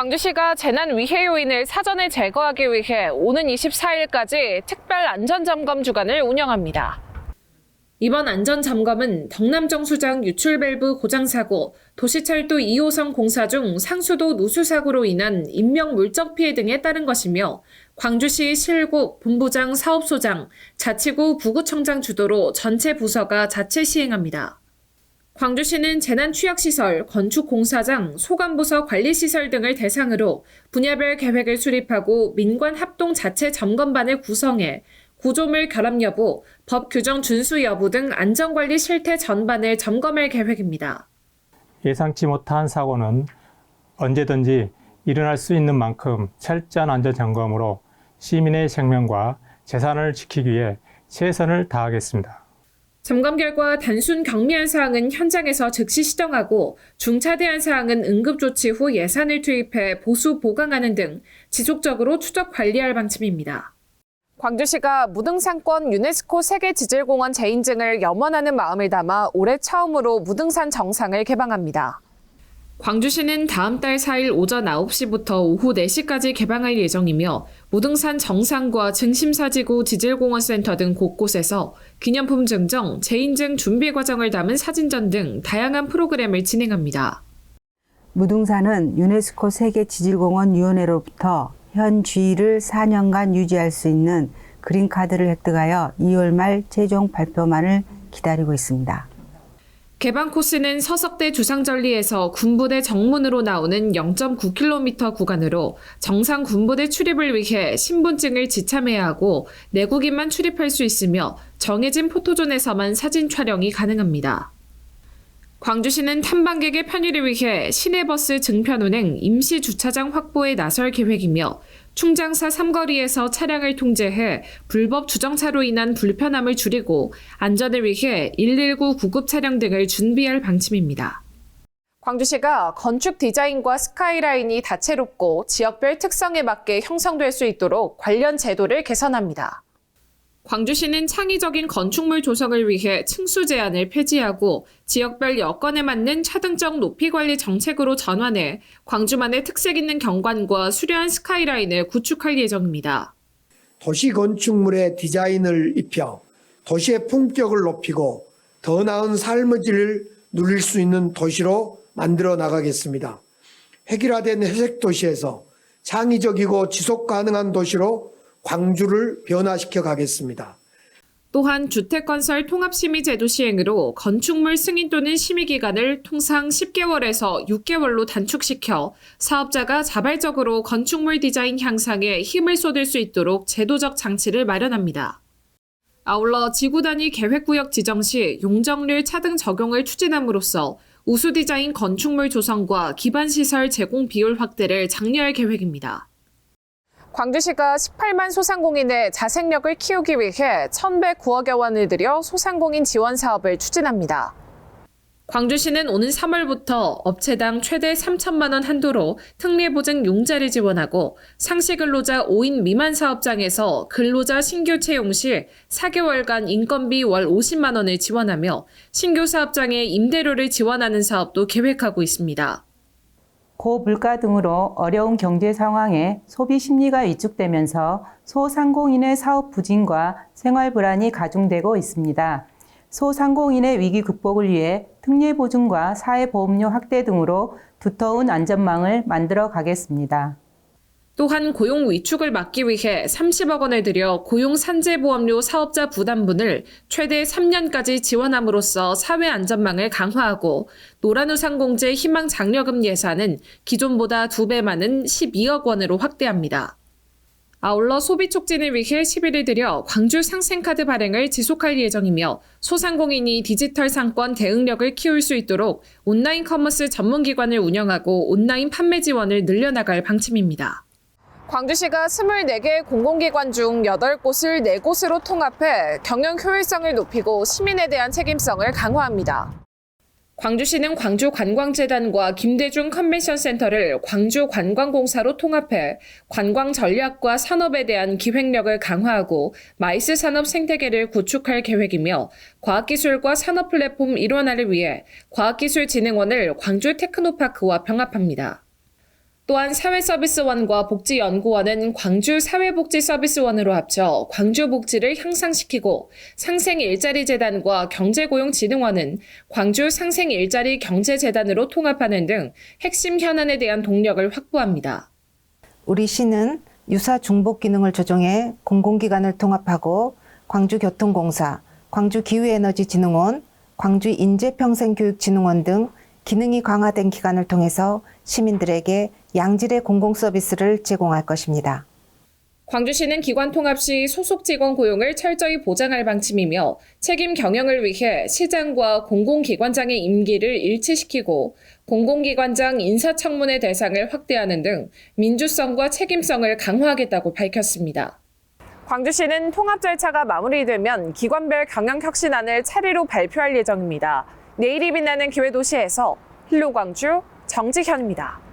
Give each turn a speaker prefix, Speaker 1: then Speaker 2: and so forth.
Speaker 1: 광주시가 재난 위해 요인을 사전에 제거하기 위해 오는 24일까지 특별 안전점검 주간을 운영합니다. 이번 안전점검은 덕남정수장 유출 밸브 고장 사고, 도시철도 2호선 공사 중 상수도 누수 사고로 인한 인명 물적 피해 등에 따른 것이며 광주시 실국, 본부장, 사업소장, 자치구, 부구청장 주도로 전체 부서가 자체 시행합니다. 광주시는 재난취약시설, 건축공사장, 소관부서 관리시설 등을 대상으로 분야별 계획을 수립하고 민관 합동 자체 점검반을 구성해 구조물 결함 여부, 법 규정 준수 여부 등 안전관리 실태 전반을 점검할 계획입니다.
Speaker 2: 예상치 못한 사고는 언제든지 일어날 수 있는 만큼 철저한 안전 점검으로 시민의 생명과 재산을 지키기 위해 최선을 다하겠습니다.
Speaker 1: 점검 결과 단순 경미한 사항은 현장에서 즉시 시정하고 중차대한 사항은 응급 조치 후 예산을 투입해 보수 보강하는 등 지속적으로 추적 관리할 방침입니다. 광주시가 무등산권 유네스코 세계지질공원 재인증을 염원하는 마음을 담아 올해 처음으로 무등산 정상을 개방합니다. 광주시는 다음 달 4일 오전 9시부터 오후 4시까지 개방할 예정이며 무등산 정상과 증심사지구 지질공원센터 등 곳곳에서 기념품 증정, 재인증 준비 과정을 담은 사진전 등 다양한 프로그램을 진행합니다.
Speaker 3: 무등산은 유네스코 세계 지질공원 위원회로부터 현 주의를 4년간 유지할 수 있는 그린카드를 획득하여 2월 말 최종 발표만을 기다리고 있습니다.
Speaker 1: 개방 코스는 서석대 주상절리에서 군부대 정문으로 나오는 0.9km 구간으로 정상 군부대 출입을 위해 신분증을 지참해야 하고 내국인만 출입할 수 있으며 정해진 포토존에서만 사진 촬영이 가능합니다. 광주시는 탐방객의 편의를 위해 시내버스 증편 운행 임시 주차장 확보에 나설 계획이며 충장사 삼거리에서 차량을 통제해 불법 주정차로 인한 불편함을 줄이고 안전을 위해 119 구급 차량 등을 준비할 방침입니다. 광주시가 건축 디자인과 스카이라인이 다채롭고 지역별 특성에 맞게 형성될 수 있도록 관련 제도를 개선합니다. 광주시는 창의적인 건축물 조성을 위해 층수 제한을 폐지하고 지역별 여건에 맞는 차등적 높이 관리 정책으로 전환해 광주만의 특색 있는 경관과 수려한 스카이라인을 구축할 예정입니다.
Speaker 4: 도시 건축물의 디자인을 입혀 도시의 품격을 높이고 더 나은 삶의 질을 누릴 수 있는 도시로 만들어 나가겠습니다. 획일화된 회색 도시에서 창의적이고 지속 가능한 도시로 광주를 변화시켜 가겠습니다.
Speaker 1: 또한 주택건설 통합심의 제도 시행으로 건축물 승인 또는 심의 기간을 통상 10개월에서 6개월로 단축시켜 사업자가 자발적으로 건축물 디자인 향상에 힘을 쏟을 수 있도록 제도적 장치를 마련합니다. 아울러 지구 단위 계획구역 지정 시 용적률 차등 적용을 추진함으로써 우수 디자인 건축물 조성과 기반 시설 제공 비율 확대를 장려할 계획입니다. 광주시가 18만 소상공인의 자생력을 키우기 위해 1,109억여 원을 들여 소상공인 지원 사업을 추진합니다. 광주시는 오는 3월부터 업체당 최대 3천만 원 한도로 특례보증 용자를 지원하고 상시 근로자 5인 미만 사업장에서 근로자 신규 채용 시 4개월간 인건비 월 50만 원을 지원하며 신규 사업장에 임대료를 지원하는 사업도 계획하고 있습니다.
Speaker 5: 고물가 등으로 어려운 경제 상황에 소비 심리가 위축되면서 소상공인의 사업 부진과 생활 불안이 가중되고 있습니다. 소상공인의 위기 극복을 위해 특례 보증과 사회보험료 확대 등으로 두터운 안전망을 만들어 가겠습니다.
Speaker 1: 또한 고용 위축을 막기 위해 30억 원을 들여 고용 산재보험료 사업자 부담분을 최대 3년까지 지원함으로써 사회 안전망을 강화하고 노란우상공제 희망 장려금 예산은 기존보다 2배 많은 12억 원으로 확대합니다. 아울러 소비 촉진을 위해 10일을 들여 광주 상생카드 발행을 지속할 예정이며 소상공인이 디지털 상권 대응력을 키울 수 있도록 온라인 커머스 전문기관을 운영하고 온라인 판매 지원을 늘려나갈 방침입니다. 광주시가 24개 공공기관 중 8곳을 4곳으로 통합해 경영 효율성을 높이고 시민에 대한 책임성을 강화합니다. 광주시는 광주관광재단과 김대중 컨벤션센터를 광주관광공사로 통합해 관광 전략과 산업에 대한 기획력을 강화하고 마이스 산업 생태계를 구축할 계획이며 과학기술과 산업 플랫폼 일원화를 위해 과학기술진흥원을 광주 테크노파크와 병합합니다. 또한 사회서비스원과 복지연구원은 광주 사회복지서비스원으로 합쳐 광주 복지를 향상시키고 상생일자리재단과 경제고용진흥원은 광주 상생일자리 경제재단으로 통합하는 등 핵심 현안에 대한 동력을 확보합니다.
Speaker 6: 우리 시는 유사 중복 기능을 조정해 공공기관을 통합하고 광주교통공사, 광주기후에너지진흥원, 광주인재평생교육진흥원 등 기능이 강화된 기관을 통해서 시민들에게 양질의 공공서비스를 제공할 것입니다.
Speaker 1: 광주시는 기관 통합 시 소속 직원 고용을 철저히 보장할 방침이며 책임 경영을 위해 시장과 공공기관장의 임기를 일치시키고 공공기관장 인사청문회 대상을 확대하는 등 민주성과 책임성을 강화하겠다고 밝혔습니다. 광주시는 통합 절차가 마무리되면 기관별 경영 혁신안을 차례로 발표할 예정입니다. 내일이 빛나는 기회도시에서 힐로광주 정지현입니다.